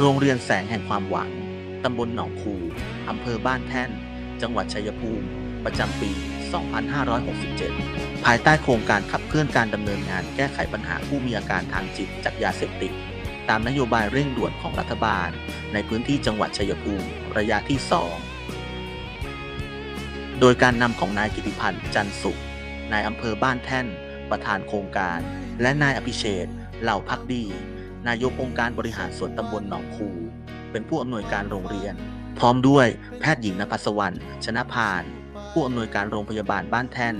โรงเรียนแสงแห่งความหวัง ตำบลหนองคูอำเภอบ้านแท่น จังหวัดชัยภูมิ ประจำปี 2567 ภายใต้โครงการขับเคลื่อนการดำเนินงานแก้ไขปัญหาผู้มีอาการทางจิตจากยาเสพติด ตามนโยบายเร่งด่วนของรัฐบาล ในพื้นที่จังหวัดชัยภูมิระยะที่ 2 โดยการนำของนายกิติพันธ์จันทร์สุข นายอำเภอบ้านแท่น ประธานโครงการ และนายอภิเชษฐ์เหล่าพักดี นายกองค์การบริหารส่วนตำบลหนองคู เป็นผู้อำนวยการโรงเรียน พร้อมด้วยแพทย์หญิงนภัสวรรณชนะพาน ผู้อำนวยการโรงพยาบาลบ้านแท่น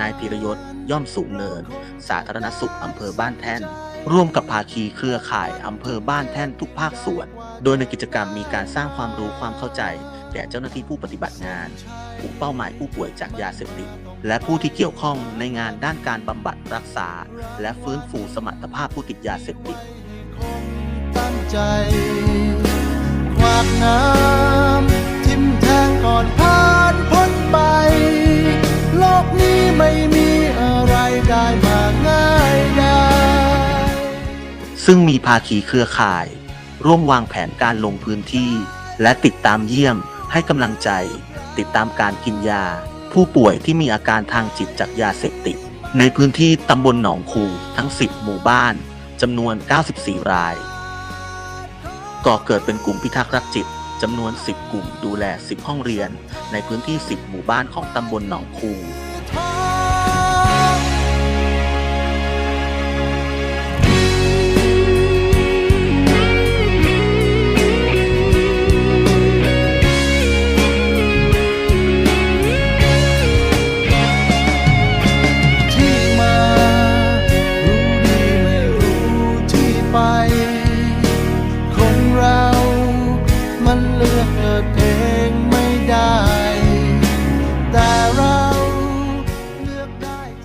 นายธีรยศย่อมสูงเนิน สาธารณสุขอำเภอบ้านแท่น ร่วมกับภาคีเครือข่ายอำเภอบ้านแท่นทุกภาคส่วน โดยในกิจกรรมมีการสร้างความรู้ความเข้าใจแก่เจ้าหน้าที่ผู้ปฏิบัติงานกลุ่มเป้าหมายผู้ป่วยจากยาเสพติด และผู้ที่เกี่ยวข้องในงานด้านการบำบัดรักษา และฟื้นฟูสมรรถภาพผู้ติดยาเสพติด ตั้งใจ ควักน้ำทิมแทงก่อนผ่านพ้นไป โลกนี้ไม่มีอะไรได้มาง่ายดซึ่งมีภาคีเครือข่าย ร่วมวางแผนการลงพื้นที่ และติดตามเยี่ยมให้กำลังใจ ติดตามการกินยา ผู้ป่วยที่มีอาการทางจิตจากยาเสพติด ในพื้นที่ตำบลหนองคูทั้ง 10 หมู่บ้าน จำนวน 94 ราย ก่อเกิดเป็นกลุ่มพิทักษ์รักจิตจำนวน 10 กลุ่มดูแล 10 ห้องเรียน ในพื้นที่ 10 หมู่บ้านของตำบลหนองคู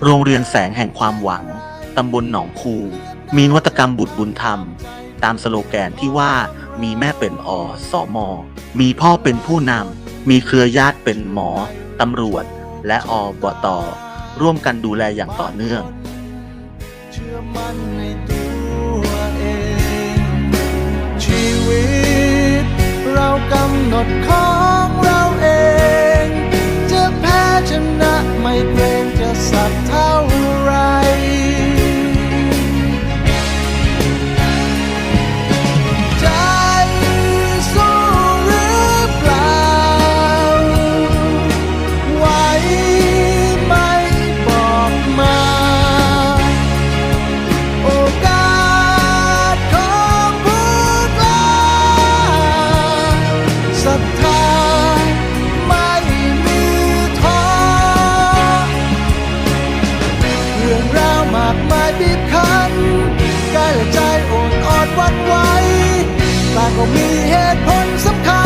โรงเรียนแสงแห่งความหวัง ตำบลหนองคู มีนวัตกรรมบุตรบุญธรรม ตามสโลแกนที่ว่ามีแม่เป็นอสอมอ มีพ่อเป็นผู้นำ มีเครือญาติเป็นหมอ ตำรวจ และอบตร่วมกันดูแลอย่างต่อเนื่อง เชื่อมั่นในตัวเอง ชีวิต เรากำหนดข้อ เหตุผลสำคัญ